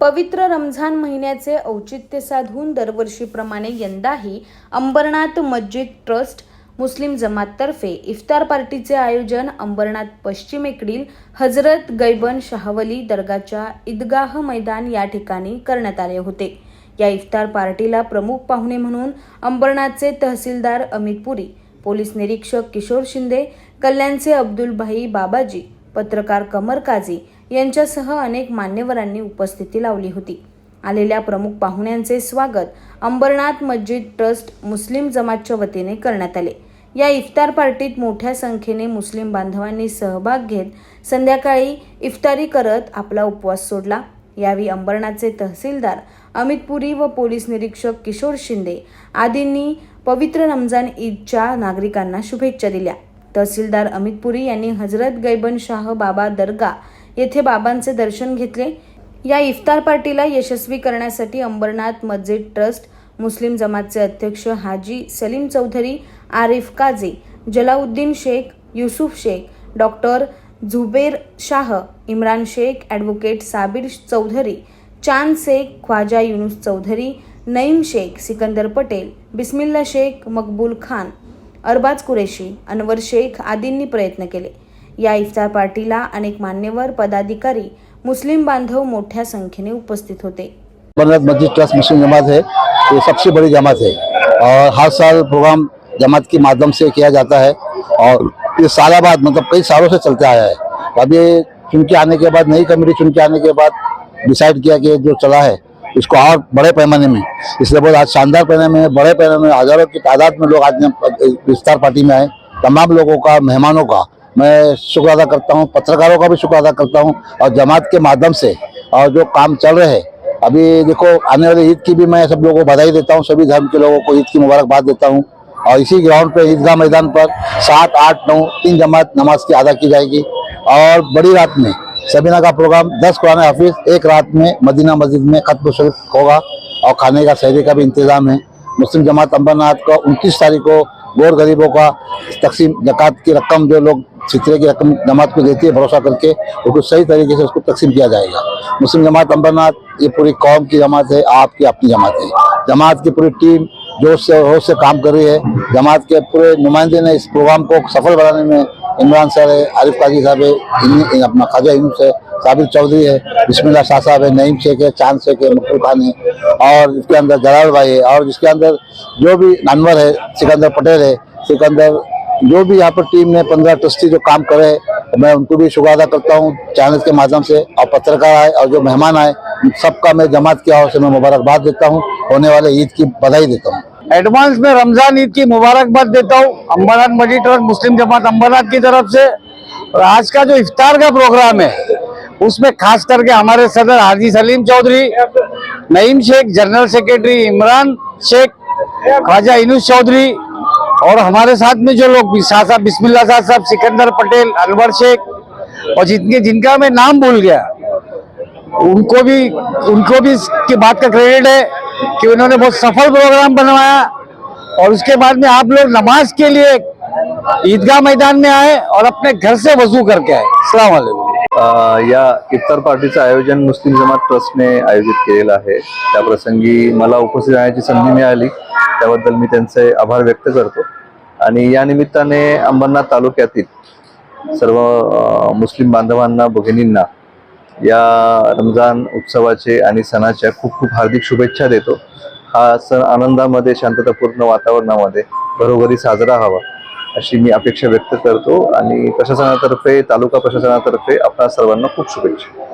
पवित्र रमझान महिन्याचे औचित्य साधून दरवर्षीप्रमाणे यंदाही अंबरनाथ मस्जिद ट्रस्ट मुस्लिम जमाततर्फे इफ्तार पार्टीचे आयोजन अंबरनाथ पश्चिमेकडील हजरत गैबन शाहवली दर्गाच्या ईदगाह मैदान या ठिकाणी करण्यात आले होते. या इफ्तार पार्टीला प्रमुख पाहुणे म्हणून अंबरनाथचे तहसीलदार अमित पुरी पोलीस निरीक्षक किशोर शिंदे कल्याणचे अब्दुलभाई बाबाजी पत्रकार कमर काझी यांच्यासह अनेक मान्यवरांनी उपस्थिती लावली होती. आलेल्या प्रमुख पाहुण्यांचे स्वागत अंबरनाथ मस्जिद ट्रस्ट मुस्लिम जमातच्या वतीने करण्यात आले. या इफ्तार पार्टीत मोठ्या संख्येने मुस्लिम बांधवांनी सहभाग घेत संध्याकाळी इफ्तारी करत आपला उपवास सोडला. यावेळी अंबरनाथचे तहसीलदार अमित पुरी व पोलीस निरीक्षक किशोर शिंदे आदींनी पवित्र रमजान ईदच्या नागरिकांना शुभेच्छा दिल्या. तहसीलदार अमित पुरी यांनी हजरत गैबन शाह बाबा दर्गा येथे बाबांचे दर्शन घेतले. या इफ्तार पार्टीला यशस्वी करण्यासाठी अंबरनाथ मस्जिद ट्रस्ट मुस्लिम जमातचे अध्यक्ष हाजी सलीम चौधरी आरिफ काझी जलाउद्दीन शेख युसुफ शेख डॉक्टर झुबेर शाह इम्रान शेख ॲडव्होकेट साबिर चौधरी चांद शेख ख्वाजा युनुस चौधरी नईम शेख सिकंदर पटेल बिस्मिल्ला शेख मकबूल खान अरबाज कुरेशी अनवर शेख आदींनी प्रयत्न केले. या इफ्तार पार्टीला अनेक मान्यवर, पदाधिकारी, मुस्लिम बांधव मोठ्या संख्येने उपस्थित होते. मस्जिद ट्रस्ट, मुस्लिम जमात है, ये सबसे बड़ी जमात है. और हर साल प्रोग्राम जमात के माध्यम से किया जाता है और ये साल बाद मतलब कई सालों से चलते आया है. अभी चुन के आने के बाद, नई कमेटी चुन के आने के बाद डिसाइड किया कि जो चला है, इसको और बड़े पैमाने में, इसलिए बहुत आज शानदार पैमाने में, बड़े पैमाने में, हज़ारों की तादाद में लोग आज इफ्तार पार्टी में आए, तमाम लोगों का, मेहमानों का मैं शुक्र अदा करता हूँ, पत्रकारों का भी शुक्र अदा करता हूँ और जमात के माध्यम से और जो काम चल रहे हैं। अभी देखो, आने वाले ईद की भी मैं सब लोगों को बधाई देता हूँ, सभी धर्म के लोगों को ईद की मुबारकबाद देता हूँ। और इसी ग्राउंड पे, ईदगाह मैदान पर सात, आठ, नौ, तीन जमात नमाज़ की अदा की जाएगी। और बड़ी रात में सबीना का प्रोग्राम, दस कुरान हाफिज, एक रात में मदीना मस्जिद में खत्म शरीफ होगा और खाने का, शहरी का भी इंतज़ाम है। मुस्लिम जमात अम्बरनाथ का उनतीस तारीख को गौर गरीबों का तकसीम, जक़ात की रकम जो लोग फितरे की रकम जमात को देती है, भरोसा करके उसको सही तरीके से उसको तकसीम किया जाएगा। मुस्लिम जमात, अंबरनाथ, ये पूरी कौम की जमात है, आपकी अपनी जमात है। जमात की पूरी टीम जोश से होश से काम कर रही है। जमात के पूरे नुमाइंदे ने इस प्रोग्राम को सफल बनाने में इमरान सर है, आरिफ काजी साहब है अपना ख्वाजा यूनुस है, साबिर चौधरी है, बिस्मिल्लाह शाह साहब है, नईम शेख है, चाँद शेख है मकबूल खान है, और इसके अंदर जलाल भाई है, और जिसके अंदर जो भी अनवर है, सिकंदर पटेल है, सिकंदर जो भी यहाँ पर टीम ने पंद्रह ट्रस्टी जो काम करे, मैं उनको भी शुक्र अदा करता हूँ चैनल के माध्यम से। और पत्रकार आए और जो मेहमान आए, सबका मैं जमात की ओर मैं मुबारकबाद देता हूँ, होने वाले ईद की बधाई देता हूँ। एडवांस में रमज़ान ईद की मुबारकबाद देता हूँ अम्बरनाथ मस्जिद और मुस्लिम जमात अम्बरनाथ की तरफ़ से। और आज का जो इफ्तार का प्रोग्राम है, उसमें खास करके हमारे सदर हाजी सलीम चौधरी, नईम शेख जनरल सेक्रेटरी इमरान शेख, ख्वाजा इनुस चौधरी और हमारे साथ में जो लोग शाह साहब बिस्मिल्ला शाह साहब सिकंदर पटेल अनवर शेख और जितने जिनका मैं नाम भूल गया उनको भी उनको भी इसकी बात का क्रेडिट है कि उन्होंने बहुत सफल प्रोग्राम बनवाया। और उसके बाद में आप लोग नमाज़ के लिए ईदगाह मैदान में आए और अपने घर से वज़ू करके आए। अ, या इफ्तार पार्टीचं आयोजन मुस्लिम जमात ट्रस्टने आयोजित केलेलं आहे. त्या प्रसंगी मला उपस्थित राहण्याची संधी मिळाली. त्याबद्दल मी त्यांचे आभार व्यक्त करतो. आणि या निमित्ताने अंबरनाथ तालुक्यातील सर्व मुस्लिम बांधवांना भगिनींना या रमजान उत्सवाचे आणि सणाच्या खूप खूप हार्दिक शुभेच्छा देतो. हा सण आनंदामध्ये शांततापूर्ण वातावरणामध्ये घरोघरी साजरा हवा अशी मी अपेक्षा व्यक्त करतो. आणि प्रशासनातर्फे तालुका प्रशासनातर्फे आपणा सर्वांना खूप शुभेच्छा.